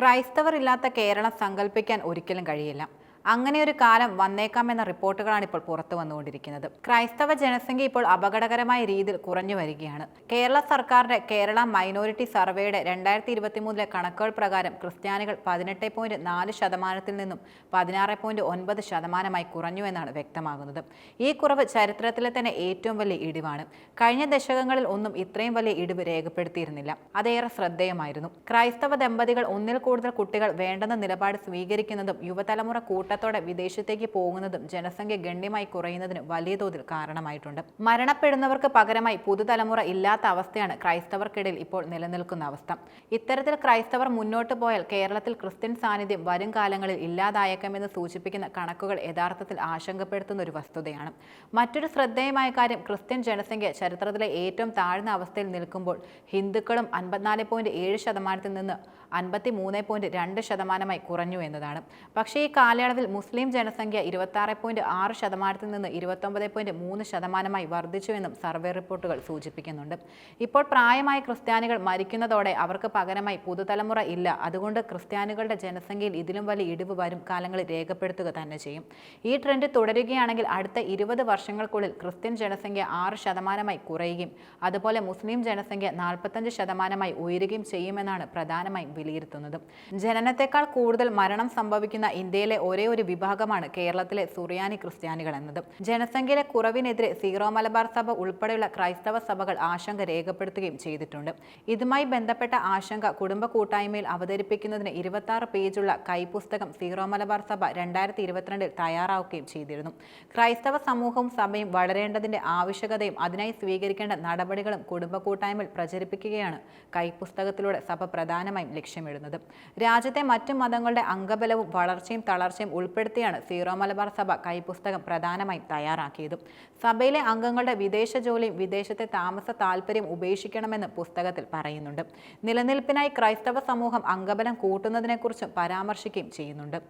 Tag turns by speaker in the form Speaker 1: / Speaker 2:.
Speaker 1: ക്രൈസ്തവർ ഇല്ലാത്ത കേരളം സങ്കല്പിക്കാൻ ഒരിക്കലും കഴിയില്ല. അങ്ങനെ ഒരു കാലം വന്നേക്കാമെന്ന റിപ്പോർട്ടുകളാണ് ഇപ്പോൾ പുറത്തു വന്നുകൊണ്ടിരിക്കുന്നത്. ക്രൈസ്തവ ജനസംഖ്യ ഇപ്പോൾ അപകടകരമായ രീതിയിൽ കുറഞ്ഞു വരികയാണ്. കേരള സർക്കാരിന്റെ കേരള മൈനോറിറ്റി സർവേയുടെ രണ്ടായിരത്തി ഇരുപത്തി മൂന്നിലെ കണക്കുകൾ പ്രകാരം ക്രിസ്ത്യാനികൾ പതിനെട്ട് പോയിന്റ് നാല് ശതമാനത്തിൽ നിന്നും പതിനാറ് പോയിന്റ് ഒൻപത് ശതമാനമായി കുറഞ്ഞു എന്നാണ് വ്യക്തമാകുന്നത്. ഈ കുറവ് ചരിത്രത്തിലെ തന്നെ ഏറ്റവും വലിയ ഇടിവാണ്. കഴിഞ്ഞ ദശകങ്ങളിൽ ഒന്നും ഇത്രയും വലിയ ഇടിവ് രേഖപ്പെടുത്തിയിരുന്നില്ല. അതേറെ ശ്രദ്ധേയമായിരുന്നു. ക്രൈസ്തവ ദമ്പതികൾ ഒന്നിൽ കൂടുതൽ കുട്ടികൾ വേണ്ടെന്ന നിലപാട് സ്വീകരിക്കുന്നതും യുവതലമുറ കൂട്ടത്തോടെ വിദേശത്തേക്ക് പോകുന്നതും ജനസംഖ്യ ഗണ്യമായി കുറയുന്നതിന് വലിയ തോതിൽ കാരണമായിട്ടുണ്ട്. മരണപ്പെടുന്നവർക്ക് പകരമായി പുതുതലമുറ ഇല്ലാത്ത അവസ്ഥയാണ് ക്രൈസ്തവർക്കിടയിൽ ഇപ്പോൾ നിലനിൽക്കുന്ന അവസ്ഥ. ഇത്തരത്തിൽ ക്രൈസ്തവർ മുന്നോട്ട് പോയാൽ കേരളത്തിൽ ക്രിസ്ത്യൻ സാന്നിധ്യം വരും കാലങ്ങളിൽ ഇല്ലാതായേക്കാമെന്ന് സൂചിപ്പിക്കുന്ന കണക്കുകൾ യഥാർത്ഥത്തിൽ ആശങ്കപ്പെടുത്തുന്ന ഒരു വസ്തുതയാണ്. മറ്റൊരു ശ്രദ്ധേയമായ കാര്യം ക്രിസ്ത്യൻ ജനസംഖ്യ ചരിത്രത്തിലെ ഏറ്റവും താഴ്ന്ന അവസ്ഥയിൽ നിൽക്കുമ്പോൾ ഹിന്ദുക്കളും അൻപത്തിനാല് പോയിന്റ് ഏഴ് ശതമാനത്തിൽ നിന്ന് അൻപത്തി മൂന്ന് പോയിന്റ് രണ്ട് ശതമാനമായി കുറഞ്ഞു എന്നതാണ്. പക്ഷേ ഈ കാലയളവിൽ മുസ്ലിം ജനസംഖ്യ ഇരുപത്തി പോയിന്റ് ആറ് ശതമാനത്തിൽ നിന്ന് ഇരുപത്തൊമ്പത് പോയിന്റ് മൂന്ന് ശതമാനമായി വർദ്ധിച്ചുവെന്നും സർവേ റിപ്പോർട്ടുകൾ സൂചിപ്പിക്കുന്നുണ്ട്. ഇപ്പോൾ പ്രായമായ ക്രിസ്ത്യാനികൾ മരിക്കുന്നതോടെ അവർക്ക് പകരമായി പുതുതലമുറ ഇല്ല. അതുകൊണ്ട് ക്രിസ്ത്യാനികളുടെ ജനസംഖ്യയിൽ ഇതിലും വലിയ ഇടിവ് വരും കാലങ്ങളിൽ രേഖപ്പെടുത്തുക തന്നെ ചെയ്യും. ഈ ട്രെൻഡ് തുടരുകയാണെങ്കിൽ അടുത്ത ഇരുപത് വർഷങ്ങൾക്കുള്ളിൽ ക്രിസ്ത്യൻ ജനസംഖ്യ ആറ് ശതമാനമായി കുറയുകയും അതുപോലെ മുസ്ലിം ജനസംഖ്യ നാൽപ്പത്തഞ്ച് ശതമാനമായി ഉയരുകയും ചെയ്യുമെന്നാണ് പ്രധാനമായും വിലയിരുത്തുന്നത്. ജനനത്തെക്കാൾ കൂടുതൽ മരണം സംഭവിക്കുന്ന ഇന്ത്യയിലെ ഒരേ ഒരു വിഭാഗമാണ് കേരളത്തിലെ സുറിയാനി ക്രിസ്ത്യാനികൾ എന്നത്. ജനസംഖ്യയിലെ കുറവിനെതിരെ സീറോ മലബാർ സഭ ഉൾപ്പെടെയുള്ള ക്രൈസ്തവ സഭകൾ ആശങ്ക രേഖപ്പെടുത്തുകയും ചെയ്തിട്ടുണ്ട്. ഇതുമായി ബന്ധപ്പെട്ട ആശങ്ക കുടുംബ കൂട്ടായ്മയിൽ അവതരിപ്പിക്കുന്നതിന് ഇരുപത്തി പേജുള്ള കൈപുസ്തകം സീറോ മലബാർ സഭ രണ്ടായിരത്തി ഇരുപത്തിരണ്ടിൽ തയ്യാറാക്കുകയും ചെയ്തിരുന്നു. ക്രൈസ്തവ സമൂഹവും സഭയും വളരേണ്ടതിന്റെ ആവശ്യകതയും അതിനായി സ്വീകരിക്കേണ്ട നടപടികളും കുടുംബ കൂട്ടായ്മയിൽ പ്രചരിപ്പിക്കുകയാണ് കൈപുസ്തകത്തിലൂടെ സഭ പ്രധാനമായും ലക്ഷ്യമിടുന്നത്. രാജ്യത്തെ മറ്റു മതങ്ങളുടെ അംഗബലവും വളർച്ചയും തളർച്ചയും ഉൾപ്പെടുത്തിയാണ് സീറോ മലബാർ സഭ കൈപുസ്തകം പ്രധാനമായും തയ്യാറാക്കിയത്. സഭയിലെ അംഗങ്ങളുടെ വിദേശ ജോലിയും വിദേശത്തെ താമസ താല്പര്യം ഉപേക്ഷിക്കണമെന്ന് പുസ്തകത്തിൽ പറയുന്നുണ്ട്. നിലനിൽപ്പിനായി ക്രൈസ്തവ സമൂഹം അംഗബലം കൂട്ടുന്നതിനെക്കുറിച്ചും പരാമർശിക്കുകയും ചെയ്യുന്നുണ്ട്.